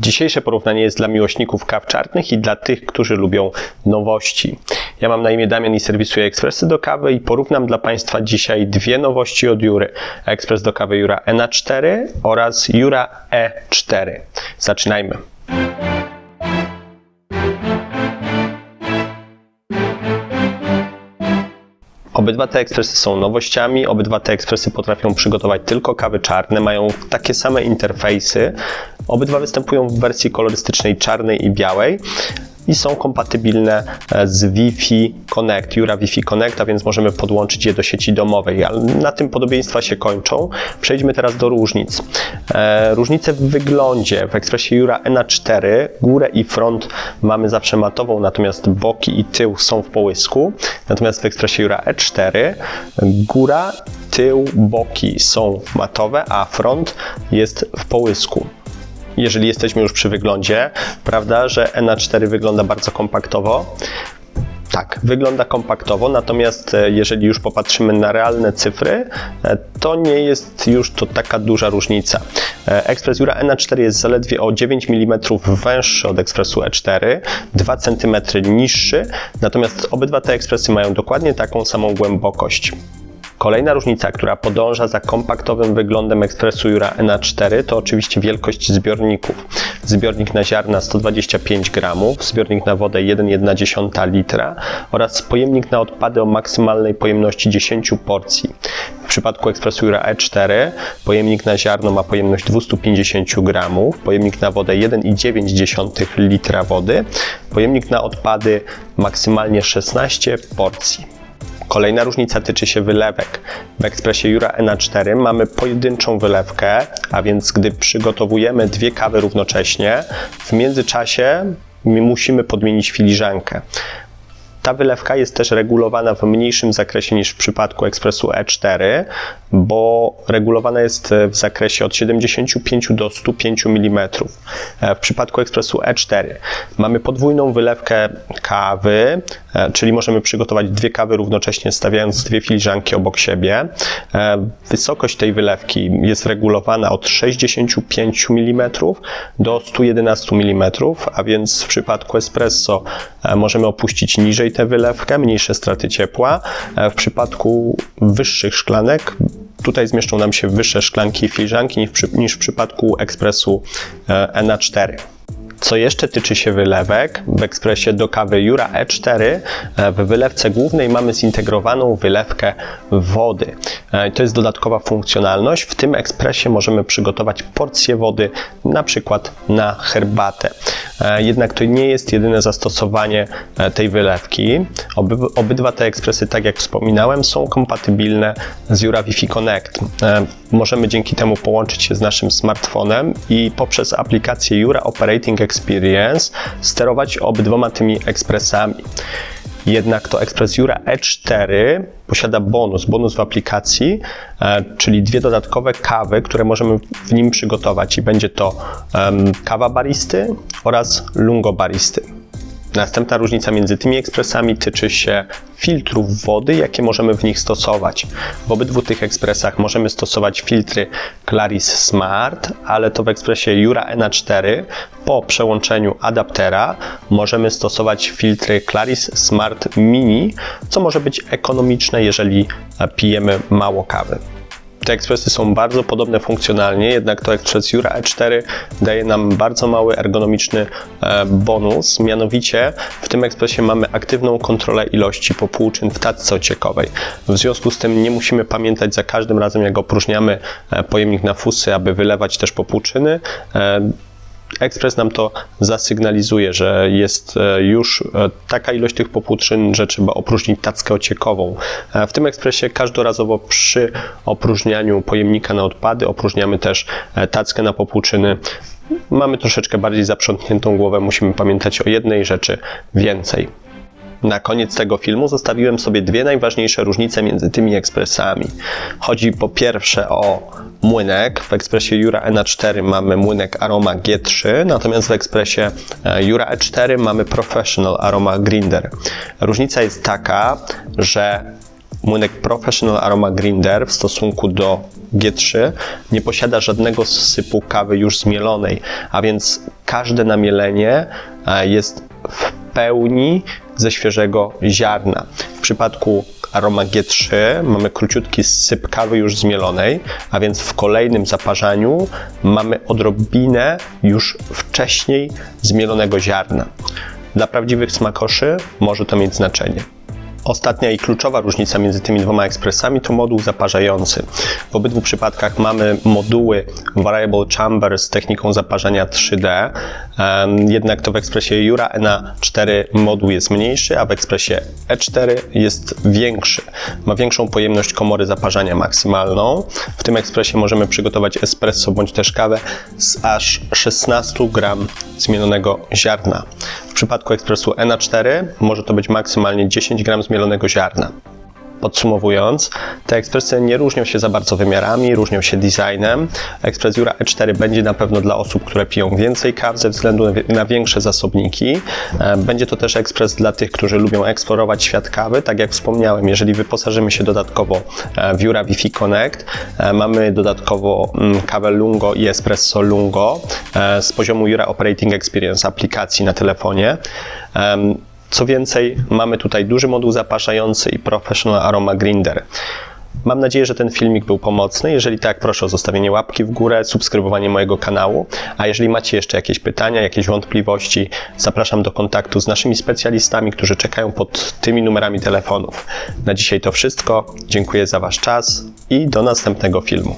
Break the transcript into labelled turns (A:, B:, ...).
A: Dzisiejsze porównanie jest dla miłośników kaw czarnych i dla tych, którzy lubią nowości. Ja mam na imię Damian i serwisuję ekspresy do kawy i porównam dla Państwa dzisiaj dwie nowości od Jury. Ekspres do kawy Jura ENA4 oraz Jura E4. Zaczynajmy. Obydwa te ekspresy są nowościami, obydwa te ekspresy potrafią przygotować tylko kawy czarne, mają takie same interfejsy. Obydwa występują w wersji kolorystycznej czarnej i białej i są kompatybilne e, z Wi-Fi Connect, Jura Wi-Fi Connect, a więc możemy podłączyć je do sieci domowej. Ale na tym podobieństwa się kończą. Przejdźmy teraz do różnic. E, różnice w wyglądzie. W ekspresie Jura ENA4 górę i front mamy zawsze matową, natomiast boki i tył są w połysku. Natomiast w ekspresie Jura E4 góra, tył, boki są matowe, a front jest w połysku jeżeli jesteśmy już przy wyglądzie, prawda, że NA4 wygląda bardzo kompaktowo. Tak, wygląda kompaktowo, natomiast e, jeżeli już popatrzymy na realne cyfry, e, to nie jest już to taka duża różnica. E, Express Jura NA4 jest zaledwie o 9 mm węższy od Expressu E4, 2 cm niższy, natomiast obydwa te ekspresy mają dokładnie taką samą głębokość. Kolejna różnica, która podąża za kompaktowym wyglądem ekspresu Jura NA4 to oczywiście wielkość zbiorników. Zbiornik na ziarna 125 gramów, zbiornik na wodę 1,1 litra oraz pojemnik na odpady o maksymalnej pojemności 10 porcji. W przypadku ekspresu Jura E4 pojemnik na ziarno ma pojemność 250 gramów, pojemnik na wodę 1,9 litra wody, pojemnik na odpady maksymalnie 16 porcji. Kolejna różnica tyczy się wylewek. W ekspresie Jura NA4 mamy pojedynczą wylewkę, a więc gdy przygotowujemy dwie kawy równocześnie, w międzyczasie musimy podmienić filiżankę. Ta wylewka jest też regulowana w mniejszym zakresie niż w przypadku ekspresu E4, bo regulowana jest w zakresie od 75 do 105 mm. W przypadku ekspresu E4 mamy podwójną wylewkę kawy, e, czyli możemy przygotować dwie kawy równocześnie stawiając dwie filiżanki obok siebie. E, wysokość tej wylewki jest regulowana od 65 mm do 111 mm, a więc w przypadku espresso e, możemy opuścić niżej tę wylewkę, mniejsze straty ciepła. W przypadku wyższych szklanek tutaj zmieszczą nam się wyższe szklanki i filiżanki niż niż w przypadku ekspresu NA4. Co jeszcze tyczy się wylewek, w ekspresie do kawy Jura E4 w wylewce głównej mamy zintegrowaną wylewkę wody. To jest dodatkowa funkcjonalność. W tym ekspresie możemy przygotować porcję wody, na przykład na herbatę. Jednak to nie jest jedyne zastosowanie tej wylewki. Oby, obydwa te ekspresy, tak jak wspominałem, są kompatybilne z Jura Wi-Fi Connect. Możemy dzięki temu połączyć się z naszym smartfonem i poprzez aplikację Jura Operating Experience sterować obydwoma tymi ekspresami. Jednak to ekspres Jura E4 posiada bonus, bonus w aplikacji, e, czyli dwie dodatkowe kawy, które możemy w nim przygotować i będzie to kawa baristy oraz lungo baristy. Następna różnica między tymi ekspresami tyczy się filtrów wody, jakie możemy w nich stosować. W obydwu tych ekspresach możemy stosować filtry Claris Smart, ale to w ekspresie Jura NA4 po przełączeniu adaptera możemy stosować filtry Claris Smart Mini, co może być ekonomiczne, jeżeli pijemy mało kawy. Te ekspresy są bardzo podobne funkcjonalnie, jednak to ekspres Jura E4 daje nam bardzo mały ergonomiczny e, bonus. Mianowicie w tym ekspresie mamy aktywną kontrolę ilości popłuczyn w tacce ociekowej. W związku z tym nie musimy pamiętać za każdym razem, jak opróżniamy e, pojemnik na fusy, aby wylewać też popłuczyny. E, Ekspres nam to zasygnalizuje, że jest już taka ilość tych popłuczyn, że trzeba opróżnić tackę ociekową. W tym ekspresie każdorazowo przy opróżnianiu pojemnika na odpady opróżniamy też tackę na popłuczyny. Mamy troszeczkę bardziej zaprzątniętą głowę, musimy pamiętać o jednej rzeczy więcej. Na koniec tego filmu zostawiłem sobie dwie najważniejsze różnice między tymi ekspresami. Chodzi po pierwsze o młynek. W ekspresie Jura NA4 mamy młynek Aroma G3, natomiast w ekspresie Jura E4 mamy Professional Aroma Grinder. Różnica jest taka, że młynek Professional Aroma Grinder w stosunku do G3 nie posiada żadnego sypu kawy już zmielonej, a więc każde namielenie e, jest w pełni ze świeżego ziarna. W przypadku Aroma G3 mamy króciutki syp kawy już zmielonej, a więc w kolejnym zaparzaniu mamy odrobinę już wcześniej zmielonego ziarna. Dla prawdziwych smakoszy może to mieć znaczenie. Ostatnia i kluczowa różnica między tymi dwoma ekspresami to moduł zaparzający. W obydwu przypadkach mamy moduły Variable Chamber z techniką zaparzania 3D, em, jednak to w ekspresie Jura NA4 moduł jest mniejszy, a w ekspresie E4 jest większy. Ma większą pojemność komory zaparzania maksymalną. W tym ekspresie możemy przygotować espresso bądź też kawę z aż 16 gram zmielonego ziarna. W przypadku ekspresu NA4 może to być maksymalnie 10 gram zmielonego ziarna. Podsumowując, te ekspresy nie różnią się za bardzo wymiarami, różnią się designem. Ekspres Jura E4 będzie na pewno dla osób, które piją więcej kaw ze względu na większe zasobniki. E, Będzie to też ekspres dla tych, którzy lubią eksplorować świat kawy. Tak jak wspomniałem, jeżeli wyposażymy się dodatkowo e, w Jura Wi-Fi Connect, e, mamy dodatkowo mm, kawę Lungo i espresso Lungo z poziomu Jura Operating Experience aplikacji na telefonie. Co więcej, mamy tutaj duży moduł zaparzający i Professional Aroma Grinder. Mam nadzieję, że ten filmik był pomocny. Jeżeli tak, proszę o zostawienie łapki w górę, subskrybowanie mojego kanału. A jeżeli macie jeszcze jakieś pytania, jakieś wątpliwości, zapraszam do kontaktu z naszymi specjalistami, którzy czekają pod tymi numerami telefonów. Na dzisiaj to wszystko. Dziękuję za Wasz czas i do następnego filmu.